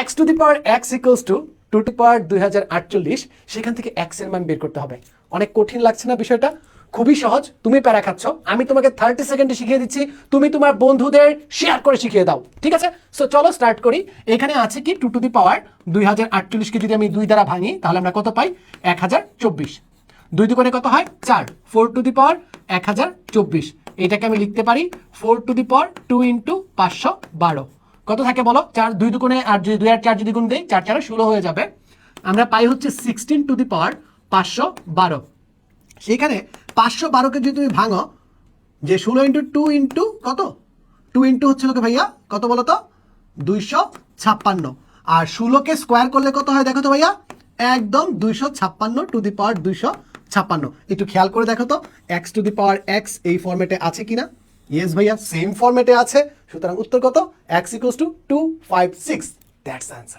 X to the power x equals to two to power দুই হাজার আটচল্লিশ, সেখান থেকে এক্সের মান বের করতে হবে। অনেক কঠিন লাগছে না বিষয়টা? খুবই সহজ। তুমি প্যারা খাচ্ছ। আমি তোমাকে থার্টি সেকেন্ডে শিখিয়ে দিচ্ছি। তুমি তোমার বন্ধুদের শেয়ার করে শিখিয়ে দাও। ঠিক আছে? সো চলো স্টার্ট করি। এখানে আছে কি? টু টু দি পাওয়ার দুই হাজার আটচল্লিশকে যদি আমি দুই দ্বারা ভাঙি, তাহলে আমরা কত পাই? এক হাজার চব্বিশ। দুই দুগুণে কত হয়? চার। ফোর টু দি পাওয়ার এক হাজার চব্বিশ। এটাকে আমি লিখতে পারি four to the power two into পাঁচশো বারো। কত থাকে বলো? চার, দুই দুগুণে আর যদি দুই আর চার যদি গুণ দেই, চার চারে ষোলো হয়ে যাবে। আমরা পাই হচ্ছে সিক্সটিন টু দি পাওয়ার পাঁচশো বারো। সেখানে পাঁচশো বারোকে যদি তুমি ভাঙো, যে ষোলো ইন্টু টু ইন্টু কত? টু ইন্টু হচ্ছে লোকে ভাইয়া, কত বলো তো? দুইশো ছাপ্পান্ন। আর ষোলোকে স্কোয়ার করলে কত হয় দেখো তো ভাইয়া? একদম দুইশো ছাপ্পান্ন টু দি পাওয়ার দুইশো ছাপ্পান্ন। একটু খেয়াল করে দেখো তো x to the power x এই ফর্মেটে আছে কিনা? ইয়েস ভাইয়া সেম ফর্মেটে আছে। সুতরাং উত্তর কত? X equals to two five six that's answer